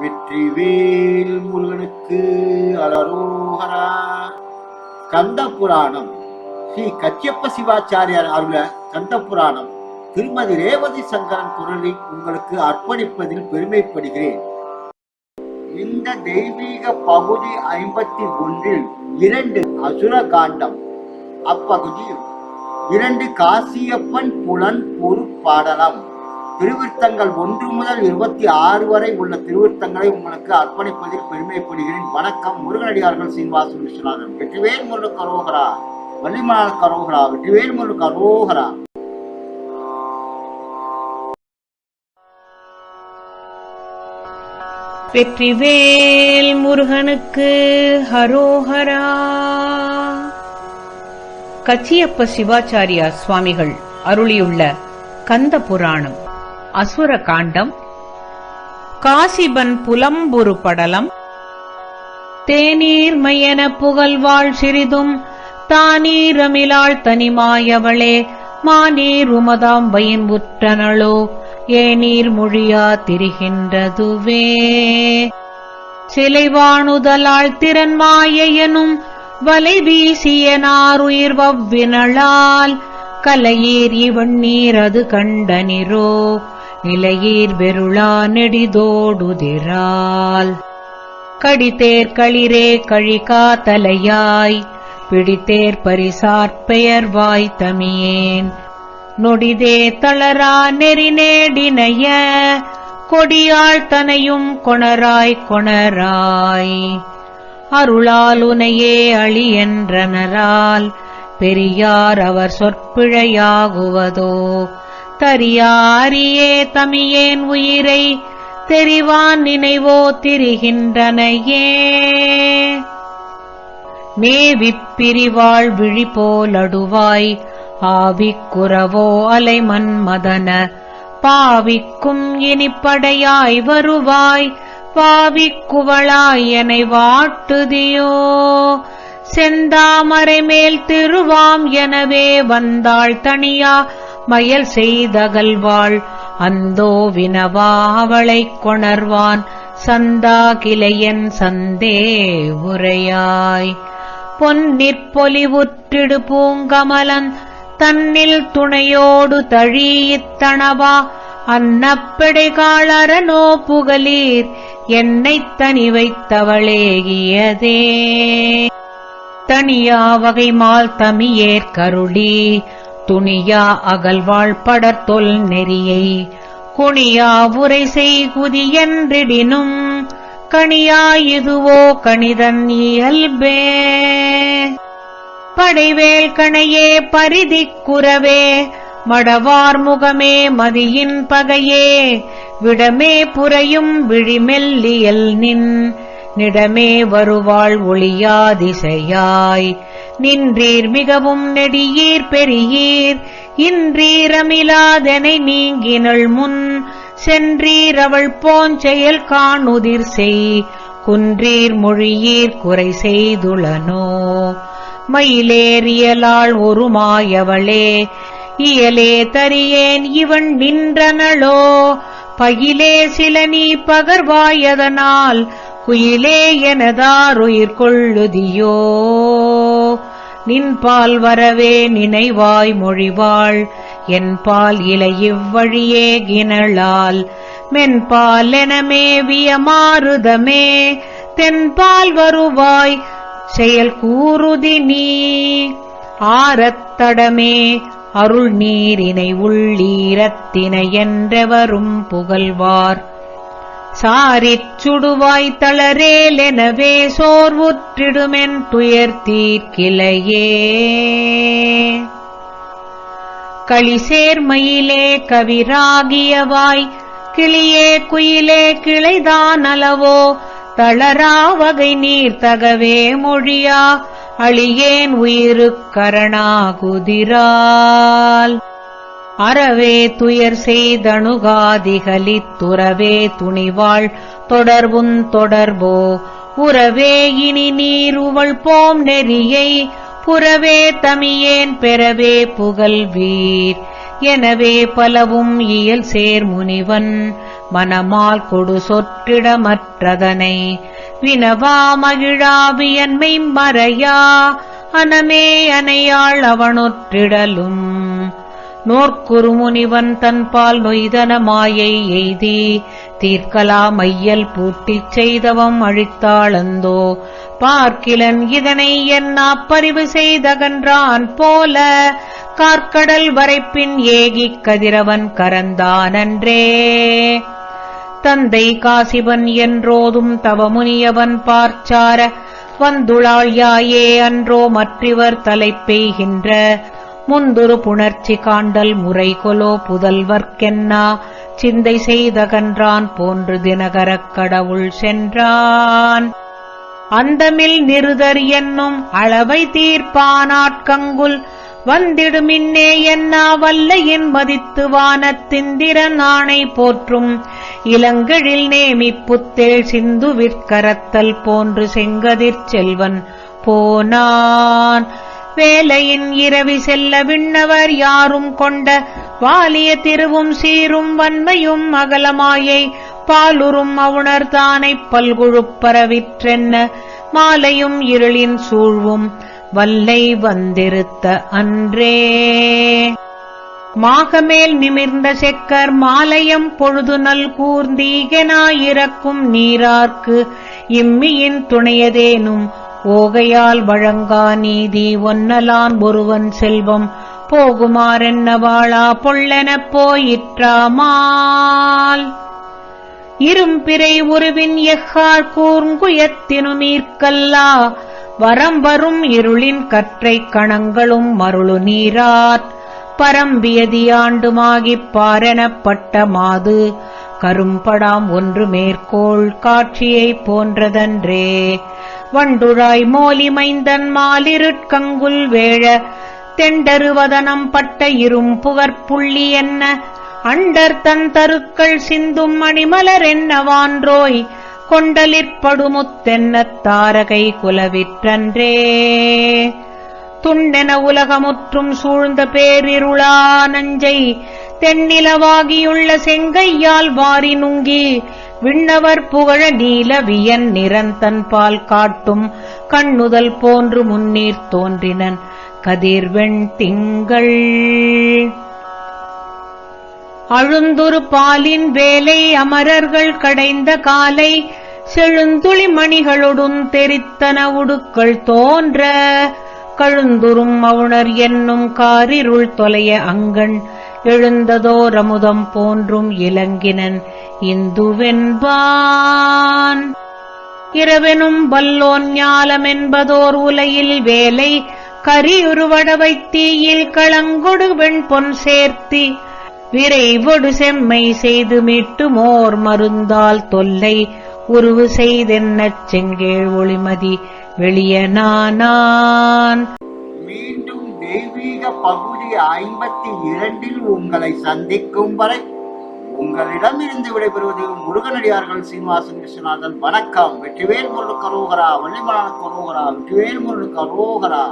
வெற்றிவேல் முருகனுக்கு அலரோகரா. கந்த புராணம் ஸ்ரீ கச்சியப்ப சிவாச்சாரியார் அருள கந்த புராணம் திருமதி ரேவதி சங்கரன் குரலை உங்களுக்கு அர்ப்பணிப்பதில் பெருமைப்படுகிறேன். இந்த தெய்வீக பகுதி ஐம்பத்தி ஒன்றில் இரண்டு அசுர காண்டம் அப்பகுதியில் இரண்டு காசியப்பன் புலன் பொரு பாடலாம் திருவிருத்தங்கள் ஒன்று முதல் இருபத்தி ஆறு வரை உள்ள திருவிருத்தங்களை உங்களுக்கு அர்ப்பணிப்பதில் பெருமைப்படுகிறேன். வணக்கம் முருகனடியார்கள் சீனிவாசன் விஸ்வநாதன். வெற்றிவேல் முருகன் கரோகரா. வள்ளிமலால் கரோகரா. வெற்றிவேல் முருகன் கரோகரா. வெற்றிவேல் முருகனுக்கு ஹரோஹரா. கச்சியப்ப சிவாச்சாரியா சுவாமிகள் அருளியுள்ள கந்த புராணம். அசுர காண்டம் காசிபன் புலம்புரு படலம். தேநீர் மையன புகழ்வாள் சிறிதும் தானீரமிலாள் தனிமாயவளே மாநீர் உமதாம்பையின் உற்றனளோ ஏநீர் மொழியா திரிகின்றதுவே. சிலைவாணுதலாள் திறன் மாயையனும் வலை வீசிய நாருயிர் வவ்வினளால் கலையீர் இவன் நீர் அது கண்டனிரோ. நிலையீர் வெருளா நெடிதோடுதிரால். கடித்தேர் களிரே கழிகா தலையாய் பிடித்தேர் பரிசார் பெயர்வாய் தமியேன். நொடிதே தளரா நெறி நேடினைய கொடியாள் தனையும் கொணராய் கொணராய். அருளாலுனையே அழி என்றனரால் பெரியார் அவர் சொற்பிழையாகுவதோ தரியாரியே தமியேன் உயிரை தெரிவான் நினைவோ திரிகின்றனையே. மேவிப் பிரிவாள் விழி போலடுவாய் ஆவிக்குறவோ அலைமன் மதன பாவிக்கும் இனிப்படையாய் வருவாய் பாவிக்குவளாய் எனை வாட்டுதியோ. செந்தாமரை மேல் திருவாம் எனவே வந்தாள் தனியா மயல் செய்தகல்வாள். அந்தோ வினவா அவளைக் கொணர்வான். சந்தா கிளையன் சந்தே உரையாய். பொன்னிற்பொலிவுற்றிடு பூங்கமலன். தன்னில் துணையோடு தழீத்தனவா அன்னப்பெடைகாளரனோ புகலீர். என்னைத் தனி வைத்தவளேகியதே தனியா வகைமால் தமியேற் கருளி துணியா அகல்வாள் படர்த்தொல் நெறியை குணியா உரை செய்குதியென்றிடினும் கணியா இதுவோ கணிதன் இயல்பே. படைவேல் கணையே பரிதிக்குறவே மடவார் முகமே மதியின் பகையே விடமே புரையும் விழிமெல்லியல் நின் நிடமே வருவாள் ஒளியாதிசையாய். நின்றீர் மிகவும் நெடியீர் பெரியீர். இன்றீரமிலாதனை நீங்கினள் முன். சென்றீர் அவள் போஞ்செயல் காணுதிர் செய். குன்றீர் மொழியீர் குறை செய்துளனோ. மயிலேறியலாள் ஒரு மாயவளே இயலே தரியேன் இவன் நின்றனளோ. பயிலே சில நீ பகர்வாயதனால். குயிலே எனதாருயிர் கொள்ளுதியோ? நின்பால் வரவே நினைவாய் மொழிவாள் என்பால் இலை இவ்வழியே கிணளால். மென்பால் எனமேவிய வியமாறுதமே தென்பால் வருவாய் செயல் கூறுதி நீ. ஆரத்தடமே அருள் நீரினை உள்ளீரத்தினை என்றவரும் புகழ்வார். சாரிச் சுடுவாய் தளரேலெனவே சோர்வுற்றிடுமென் துயர் தீர்க்கிலையே களிசேர்மயிலே கவிராகியவாய் கிளியே குயிலே கிளைதான் அளவோ தளரா வகை நீர் தகவே மொழியா அழியேன் உயிருக்கரணாகுதிரால் அறவே துயர் செய்தணுகாதிகலித்துறவே துணிவாள் தொடர்புந் தொடர்போ. உறவே இனி நீருவள் போம் நெறியை புறவே தமியேன் பெறவே புகழ்வீர் எனவே பலவும் இயல் சேர் முனிவன் மனமால் கொடு சொற்றிடமற்றதனை. வினவா மகிழாவியன்மை மறையா அனமே அனையாள் அவனொற்றிடலும். நோர்க்குறுமுனிவன் தன்பால் நொய்தன மாயை எய்தி தீர்க்கலா மையல் பூட்டிச் செய்தவம் அழித்தாளந்தோ. பார்க்கிலன் இதனை என்னா பறிவு செய்தகன்றான் போல கார்க்கடல் வரைப்பின் ஏகிக் கதிரவன் கரந்தானன்றே. தந்தை காசிவன் என்றோதும் தவமுனியவன் பார்ச்சார வந்துளாள் யாயே அன்றோ மற்றிவர் தலைப்பெய்கின்ற முந்துரு புணர்ச்சி காண்டல் முறை கொலோ புதல்வர்க்கென்னா சிந்தை செய்தகன்றான் போன்று தினகரக் கடவுள் சென்றான். அந்தமில் நிருதர் என்னும் அளவை தீர்ப்பானாட்கங்குல் வந்திடுமின்னே என்னா வல்லையின் மதித்து வானத்திந்திரன் ஆணை போற்றும் இளங்கழில் நேமிப்புத்தேள் சிந்து விற்கரத்தல் போன்று செங்கதிர் செல்வன் போனான். வேலையின் இரவி செல்ல விண்ணவர் யாரும் கொண்ட வாலிய திருவும் சீரும் வன்மையும் அகலமாயை பாலுறும் அவுணர் தானைப் பரவிற்றென்ன மாலையும் இருளின் சூழ்வும் வல்லை வந்திருத்த அன்றே. மாகமேல் நிமிர்ந்த செக்கர் மாலையம் பொழுது நல் கூர்ந்தீகனாயிரக்கும் நீரார்க்கு இம்மியின் துணையதேனும் ஓகையால் வழங்கா நீதி ஒன்னலான் ஒருவன் செல்வம். போகுமாறென்ன வாழா பொள்ளெனப் போயிற்றாமால். இரும்பிறை உருவின் எஃகார் கூர்ங்குயத்தினுமீர்க்கல்லா வரம்பரும் இருளின் கற்றைக் கணங்களும் மருளு நீரார் பரம்பியதியாண்டுமாகிப் பாரெனப்பட்ட மாது கரும்படாம் ஒன்று மேற்கோள் காட்சியைப் போன்றதன்றே. வண்டுழாய் மோலிமைந்தன் மாலிருட்கங்குல் வேழ தெண்டருவதனம் பட்ட இரும் புகற்புள்ளி என்ன? அண்டர் தன் தருக்கள் சிந்தும் மணிமலர் என்னவான்றோய் கொண்டலிற்படுமுத்தென்ன தாரகை குலவிற்றன்றே. துண்டென உலகமுற்றும் சூழ்ந்த பேரிருளா நஞ்சை தென்னிலவாகியுள்ள செங்கையால் வாரி நுங்கி விண்ணவர் புகழ நீல வியன் நிரந்தன் பால் காட்டும் கண்ணுதல் போன்று முன்னீர் தோன்றினன். கதிர்வெண் திங்கள். அழுந்துரு பாலின் வேலை அமரர்கள் கடைந்த காலை செழுந்துளி மணிகளொடும் தெரித்தன உடுக்கள் தோன்ற கழுந்துரும் மவுணர் என்னும் காரிருள் தொலைய அங்கண். எழுந்ததோரமுதம் போன்றும் இலங்கினன். இந்துவென்பான். இரவெனும் வல்லோன் ஞாலமென்பதோர் உலையில் வேலை. கரியுருவடவைத் தீயில் களங்கொடு வெண்பொன் சேர்த்தி. விரைவொடு செம்மை செய்து மீட்டுமோர் மருந்தால் தொல்லை. உருவு செய்தென்னச் செங்கேழ் ஒளிமதி. வெளியனானான் மீண்டும் தெய்வீக பகுதி ஐம்பத்தி இரண்டில் உங்களை சந்திக்கும் வரை உங்களிடமிருந்து விடைபெறுவது முருகனடியார்கள் சீனிவாசன் விஸ்வநாதன் வணக்கம். வெற்றிவேல் முருள் கரோகரா வள்ளிமலான கரோகரா வெற்றிவேல் முருள் கரோகரா.